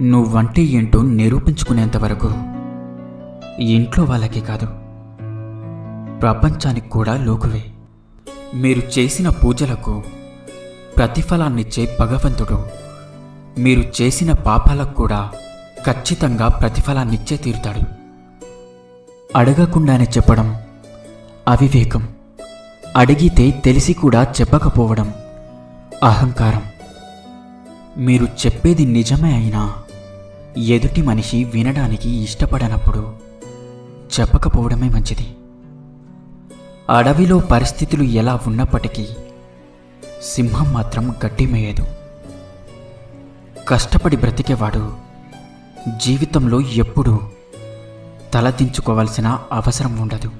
నువ్వంటే ఏంటో నిరూపించుకునేంత వరకు ఇంట్లో వాళ్ళకి కాదు. ప్రపంచానికి కూడా లోకువే. మీరు చేసిన పూజలకు ప్రతిఫలాన్నిచ్చే భగవంతుడు. మీరు చేసిన పాపాలకు కూడా ఖచ్చితంగా ప్రతిఫలాన్నిచ్చే తీరుతాడు. అడగకుండానే చెప్పడం అవివేకం. అడిగితే తెలిసి కూడా చెప్పకపోవడం అహంకారం. మీరు చెప్పేది నిజమే అయినా ఎదుటి మనిషి వినడానికి ఇష్టపడనప్పుడు చెప్పకపోవడమే మంచిది. అడవిలో పరిస్థితులు ఎలా ఉన్నప్పటికీ సింహం మాత్రం గట్టిమేయదు కష్టపడి బ్రతికేవాడు జీవితంలో ఎప్పుడూ తలదించుకోవాల్సిన అవసరం ఉండదు.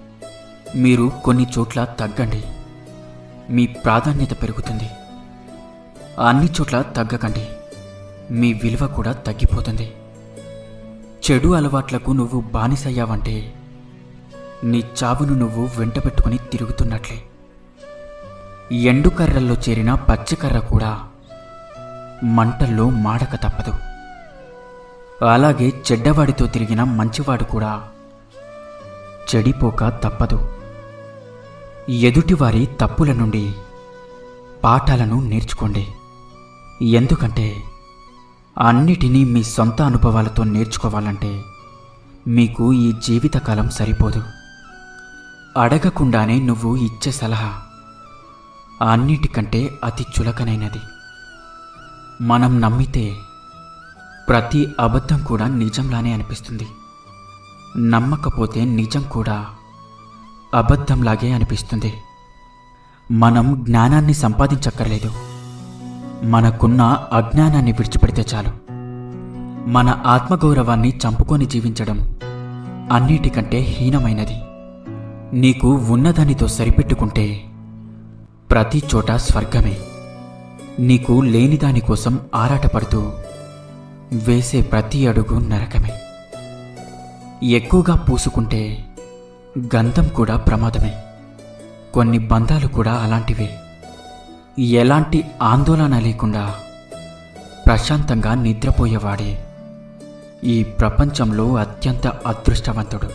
మీరు కొన్ని చోట్ల తగ్గండి. మీ ప్రాధాన్యత పెరుగుతుంది. అన్ని చోట్ల తగ్గకండి. మీ విలువ కూడా తగ్గిపోతుంది. చెడు అలవాట్లకు నువ్వు బానిసయ్యావంటే నీ చావును నువ్వు వెంటబెట్టుకుని తిరుగుతున్నట్లే. ఎండుకర్రల్లో చేరిన పచ్చికర్ర కూడా మంటల్లో మాడక తప్పదు. అలాగే చెడ్డవాడితో తిరిగిన మంచివాడు కూడా చెడిపోక తప్పదు. ఎదుటివారి తప్పుల నుండి పాఠాలను నేర్చుకోండి. ఎందుకంటే అన్నిటినీ మీ సొంత అనుభవాలతో నేర్చుకోవాలంటే మీకు ఈ జీవితకాలం సరిపోదు. అడగకుండానే నువ్వు ఇచ్చే సలహా అన్నిటికంటే అతి చులకనైనది. మనం నమ్మితే ప్రతి అబద్ధం కూడా నిజంలానే అనిపిస్తుంది. నమ్మకపోతే నిజం కూడా అబద్ధంలాగే అనిపిస్తుంది. మనం జ్ఞానాన్ని సంపాదించక్కర్లేదు. మనకున్న అజ్ఞానాన్ని విడిచిపెడితే చాలు. మన ఆత్మగౌరవాన్ని చంపుకొని జీవించడం అన్నిటికంటే హీనమైనది. నీకు ఉన్నదానితో సరిపెట్టుకుంటే ప్రతి చోట స్వర్గమే. నీకు లేని దానికోసం ఆరాటపడుతూ వేసే ప్రతి అడుగు నరకమే. ఎక్కువగా పూసుకుంటే గంధం కూడా ప్రమాదమే. కొన్ని బంధాలు కూడా అలాంటివే. ఎలాంటి ఆందోళన లేకుండా ప్రశాంతంగా నిద్రపోయేవాడే. ఈ ప్రపంచంలో అత్యంత అదృష్టవంతుడు.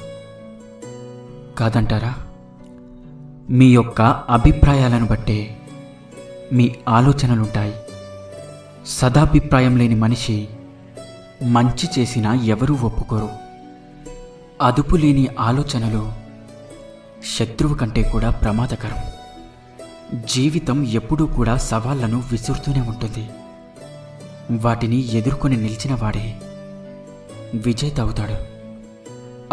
కాదంటారా? మీ యొక్క అభిప్రాయాలను బట్టే మీ ఆలోచనలుంటాయి. సదాభిప్రాయం లేని మనిషి మంచి చేసినా ఎవరూ ఒప్పుకోరు. అదుపు లేని ఆలోచనలు శత్రువు కంటే కూడా ప్రమాదకరం. జీవితం ఎప్పుడూ కూడా సవాళ్ళను విసురుతూనే ఉంటుంది. వాటిని ఎదుర్కొని నిలిచిన వాడే విజేత అవుతాడు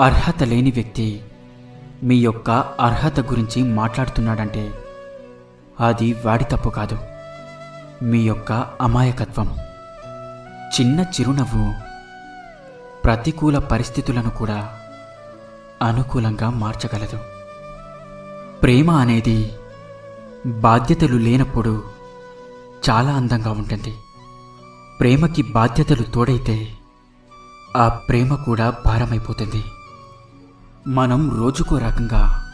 అర్హత లేని వ్యక్తి మీ యొక్క అర్హత గురించి మాట్లాడుతున్నాడంటే అది వాడి తప్పు కాదు. మీ యొక్క అమాయకత్వం. చిన్న చిరునవ్వు ప్రతికూల పరిస్థితులను కూడా అనుకూలంగా మార్చగలదు. ప్రేమ అనేది బాధ్యతలు లేనప్పుడు చాలా అందంగా ఉంటుంది. ప్రేమకి బాధ్యతలు తోడైతే ఆ ప్రేమ కూడా భారమైపోతుంది. మనం రోజుకో రకంగా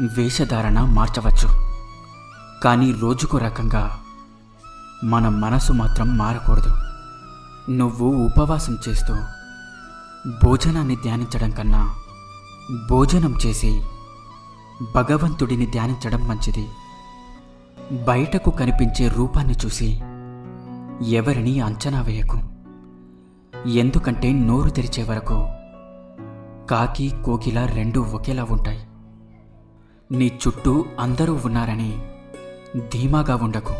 వేషధారణ మార్చవచ్చు. కానీ రోజుకో రకంగా మన మనసు మాత్రం మారకూడదు. నువ్వు ఉపవాసం చేస్తూ భోజనాన్ని ధ్యానించడం కన్నా భోజనం చేసి భగవంతుడిని ధ్యానించడం మంచిది. బయటకు కనిపించే రూపాన్ని చూసి ఎవరిని అంచనా వేయకు. ఎందుకంటే నోరు తెరిచే వరకు కాకి కోకిల రెండూ ఒకేలా ఉంటాయి. నీ చుట్టూ అందరూ ఉన్నారని ధీమాగా ఉండకు.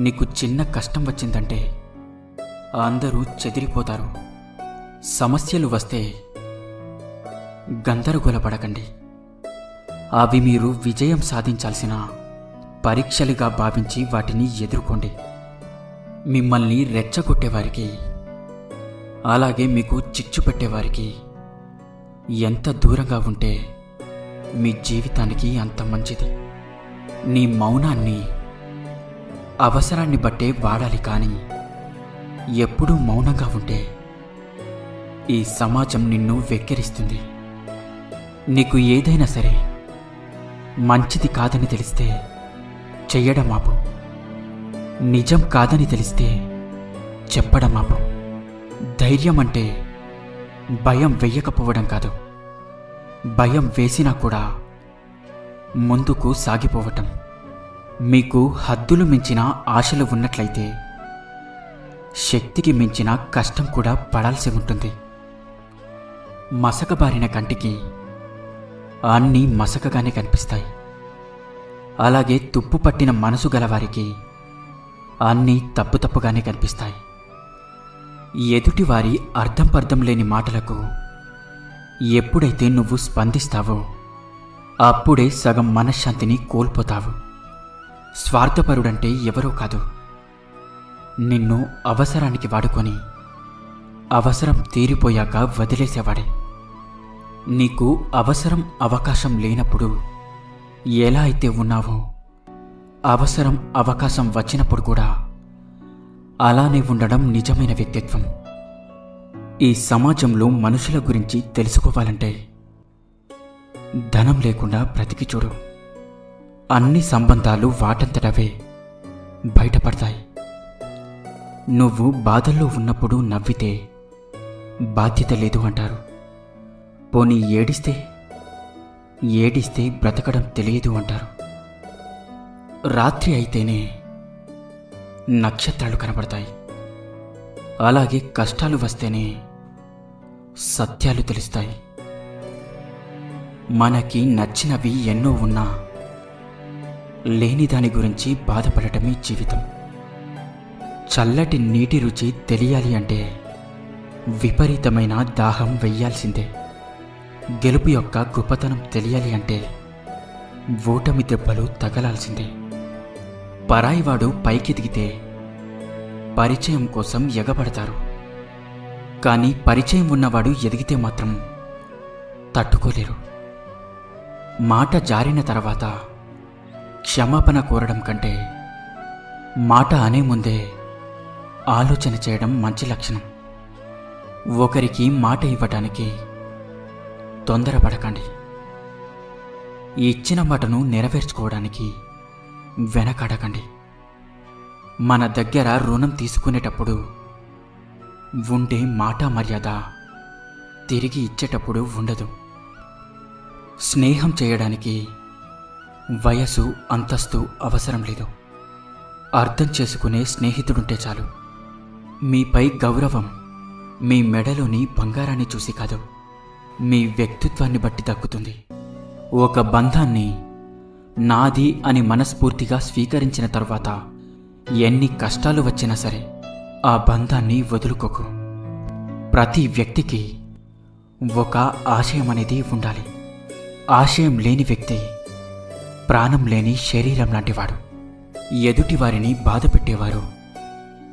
నీకు చిన్న కష్టం వచ్చిందంటే అందరూ చెదిరిపోతారు. సమస్యలు వస్తే గందరగోళపడకండి. అవి మీరు విజయం సాధించాల్సిన పరీక్షలుగా భావించి వాటిని ఎదుర్కోండి. మిమ్మల్ని రెచ్చగొట్టేవారికి అలాగే మీకు చిచ్చు పెట్టేవారికి ఎంత దూరంగా ఉంటే మీ జీవితానికి అంత మంచిది. నీ మౌనాన్ని అవసరాన్ని బట్టే వాడాలి కానీ ఎప్పుడూ మౌనంగా ఉంటే ఈ సమాజం నిన్ను వెక్కిరిస్తుంది. నీకు ఏదైనా సరే మంచిది కాదని తెలిస్తే చెయ్యడం ఆపు నిజం కాదని తెలిస్తే చెప్పడం ఆపు ధైర్యం అంటే భయం వెయ్యకపోవడం కాదు. భయం వేసినా కూడా ముందుకు సాగిపోవటం. మీకు హద్దులు మించిన ఆశలు ఉన్నట్లయితే శక్తికి మించిన కష్టం కూడా పడాల్సి ఉంటుంది. మసకబారిన కంటికి అన్నీ మసకగానే కనిపిస్తాయి. అలాగే తుప్పు పట్టిన మనసు గలవారికి అన్నీ తప్పు తప్పుగానే కనిపిస్తాయి. ఎదుటివారి అర్థం పర్థం లేని మాటలకు ఎప్పుడైతే నువ్వు స్పందిస్తావో అప్పుడే సగం మనశ్శాంతిని కోల్పోతావు. స్వార్థపరుడంటే ఎవరో కాదు. నిన్ను అవసరానికి వాడుకొని అవసరం తీరిపోయాక వదిలేసేవాడే. నీకు అవసరం అవకాశం లేనప్పుడు ఎలా అయితే ఉన్నావో అవసరం అవకాశం వచ్చినప్పుడు కూడా అలానే ఉండడం నిజమైన వ్యక్తిత్వం. ఈ సమాజంలో మనుషుల గురించి తెలుసుకోవాలంటే ధనం లేకుండా బ్రతికి చూడు. అన్ని సంబంధాలు వాటంతటవే బయటపడతాయి. నువ్వు బాధల్లో ఉన్నప్పుడు నవ్వితే బాధ్యత లేదు అంటారు. పోనీ ఏడిస్తే? ఏడిస్తే బ్రతకడం తెలియదు అంటారు. రాత్రి అయితేనే నక్షత్రాలు కనబడతాయి. అలాగే కష్టాలు వస్తేనే సత్యాలు తెలుస్తాయి. మనకి నచ్చినవి ఎన్నో ఉన్నా లేని దాని గురించి బాధపడటమే జీవితం. చల్లటి నీటి రుచి తెలియాలి అంటే విపరీతమైన దాహం వెయ్యాల్సిందే. గెలుపు యొక్క గొప్పతనం తెలియాలి అంటే ఓటమి దెబ్బలు తగలాల్సిందే. పరాయివాడు పైకెదిగితే పరిచయం కోసం ఎగబడతారు. కానీ పరిచయం ఉన్నవాడు ఎదిగితే మాత్రం తట్టుకోలేరు. మాట జారిన తర్వాత క్షమాపణ కోరడం కంటే మాట అనే ముందే ఆలోచన చేయడం మంచి లక్షణం. ఒకరికి మాట ఇవ్వటానికి తొందరపడకండి. ఇచ్చిన మాటను నెరవేర్చుకోవడానికి వెనకడకండి. మన దగ్గర రుణం తీసుకునేటప్పుడు ఉండే మాట మర్యాద తిరిగి ఇచ్చేటప్పుడు ఉండదు. స్నేహం చేయడానికి వయసు అంతస్తు అవసరం లేదు. అర్థం చేసుకునే స్నేహితుడుంటే చాలు. మీపై గౌరవం మీ మెడలోని బంగారాన్ని చూసి కాదు. మీ వ్యక్తిత్వాన్ని బట్టి దక్కుతుంది. ఒక బంధాన్ని నాది అని మనస్ఫూర్తిగా స్వీకరించిన తర్వాత ఎన్ని కష్టాలు వచ్చినా సరే ఆ బంధాన్ని వదులుకోకు. ప్రతి వ్యక్తికి ఒక ఆశయం అనేది ఉండాలి. ఆశయం లేని వ్యక్తి ప్రాణం లేని శరీరం లాంటివాడు. ఎదుటి వారిని బాధ పెట్టేవారు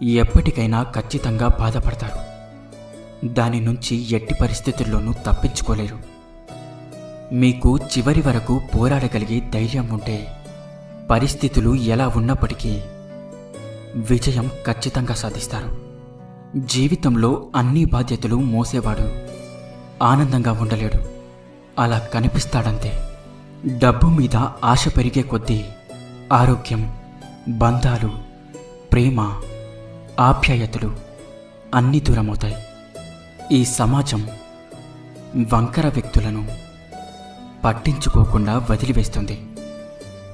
ఎప్పటికైనా ఖచ్చితంగా బాధపడతారు. దాని నుంచి ఎట్టి పరిస్థితుల్లోనూ తప్పించుకోలేరు. మీకు చివరి వరకు పోరాడగలిగే ధైర్యం ఉంటే పరిస్థితులు ఎలా ఉన్నప్పటికీ విజయం ఖచ్చితంగా సాధిస్తారు. జీవితంలో అన్ని బాధ్యతలు మోసేవాడు ఆనందంగా ఉండలేడు. అలా కనిపిస్తాడంతే. డబ్బు మీద ఆశ పెరిగే కొద్దీ ఆరోగ్యం బంధాలు ప్రేమ ఆప్యాయతలు అన్నీ దూరమవుతాయి. ఈ సమాజం వంకర వ్యక్తులను పట్టించుకోకుండా వదిలివేస్తుంది.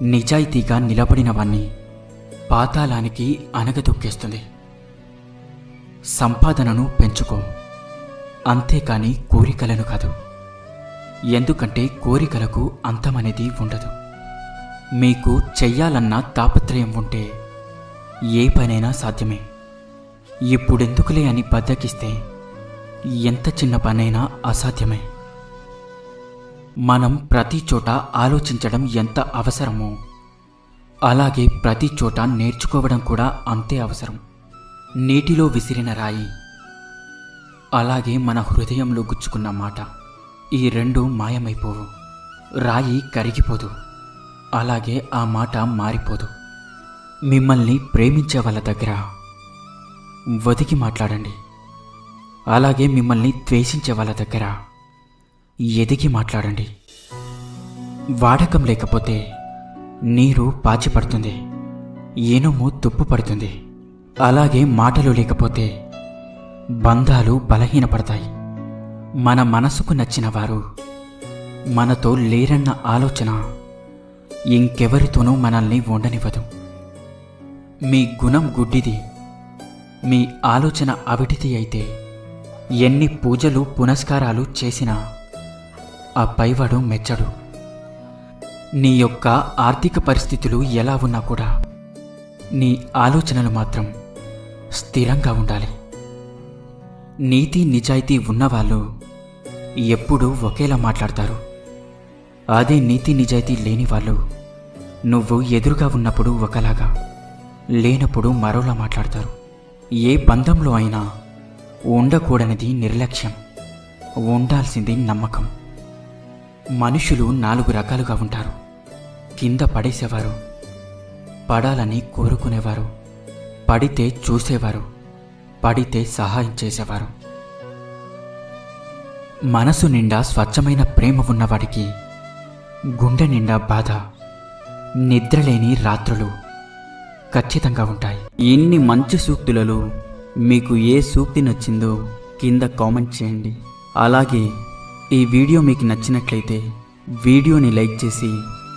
నిజాయితీగా నిలబడిన వాణ్ణి పాతాళానికి అనగదొక్కేస్తుంది సంపాదనను పెంచుకో. అంతేకాని కోరికలను కాదు. ఎందుకంటే కోరికలకు అంతమనేది ఉండదు. మీకు చెయ్యాలన్న తాపత్రయం ఉంటే ఏ పనైనా సాధ్యమే. ఇప్పుడెందుకులే అని బద్దకిస్తే ఎంత చిన్న పనైనా అసాధ్యమే. మనం ప్రతి చోట ఆలోచించడం ఎంత అవసరమో అలాగే ప్రతి చోట నేర్చుకోవడం కూడా అంతే అవసరం. నీటిలో విసిరిన రాయి అలాగే మన హృదయంలో గుచ్చుకున్న మాట ఈ రెండు మాయమైపోవు. రాయి కరిగిపోదు అలాగే ఆ మాట మారిపోదు. మిమ్మల్ని ప్రేమించే వాళ్ళ దగ్గర వదికి మాట్లాడండి. అలాగే మిమ్మల్ని ద్వేషించే వాళ్ళ దగ్గర ఎదిగి మాట్లాడండి. వాడకం లేకపోతే నీరు పాచిపడుతుంది ఇనుము తుప్పు పడుతుంది. అలాగే మాటలు లేకపోతే బంధాలు బలహీనపడతాయి. మన మనసుకు నచ్చిన వారు మనతో లేరన్న ఆలోచన ఇంకెవరితోనూ మనల్ని ఉండనివ్వదు మీ గుణం గుడ్డిది మీ ఆలోచన అవిటిది అయితే ఎన్ని పూజలు పునస్కారాలు చేసినా ఆ పైవాడు మెచ్చడు. నీ యొక్క ఆర్థిక పరిస్థితులు ఎలా ఉన్నా కూడా నీ ఆలోచనలు మాత్రం స్థిరంగా ఉండాలి. నీతి నిజాయితీ ఉన్నవాళ్ళు ఎప్పుడూ ఒకేలా మాట్లాడతారు. అదే నీతి నిజాయితీ లేని వాళ్ళు నువ్వు ఎదురుగా ఉన్నప్పుడు ఒకలాగా లేనప్పుడు మరోలా మాట్లాడతారు. ఏ బంధంలో అయినా ఉండకూడనిది నిర్లక్ష్యం ఉండాల్సింది నమ్మకం. మనుషులు నాలుగు రకాలుగా ఉంటారు. కింద పడేసేవారు పడాలని కోరుకునేవారు పడితే చూసేవారు పడితే సహాయం చేసేవారు. మనసు నిండా స్వచ్ఛమైన ప్రేమ ఉన్నవాడికి గుండె నిండా బాధ నిద్రలేని రాత్రులు ఖచ్చితంగా ఉంటాయి. ఎన్ని మంచి సూక్తులలో మీకు ఏ సూక్తి నచ్చిందో కింద కామెంట్ చేయండి. అలాగే ఈ వీడియో మీకు నచ్చినట్లయితే వీడియోని లైక్ చేసి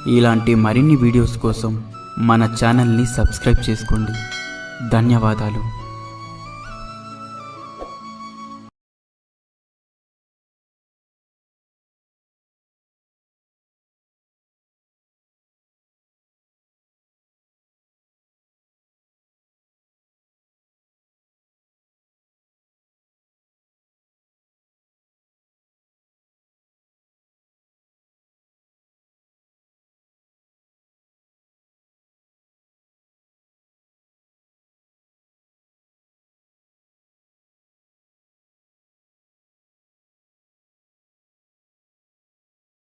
ఇలాంటి మరిన్ని వీడియోస్ కోసం మన ఛానల్ని సబ్స్క్రైబ్ చేసుకోండి. ధన్యవాదాలు.